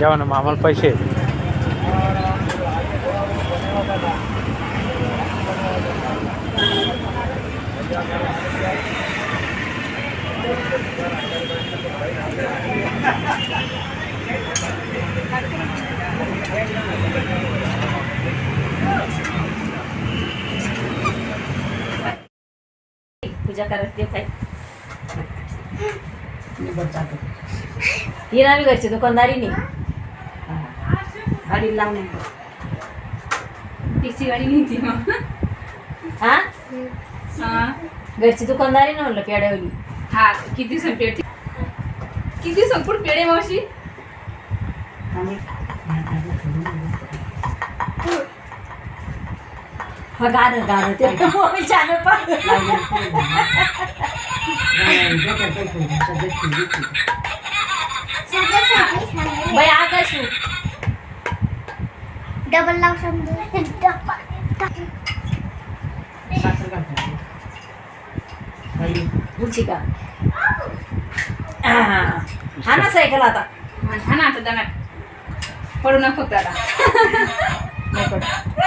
जेव्हा ना आम्हाला पैसे पूजा करत ते. काय ही ना मी घरची दुकानदारी नाही गाडी लावून तिची गाडी नेती मग. हा? हा. घरची दुकानदारी ना म्हणलं पेड्यावली हा किती दिवसांनी पेढे किती संपूर्ण पेढे मावशी? हा गाणं गाणं ते. मी चॅनल बाई आकाश डबल लाव समजा डबल पुढची का हा हा ना सायकल आता. हा ना आता दणार पडू नको त्याला.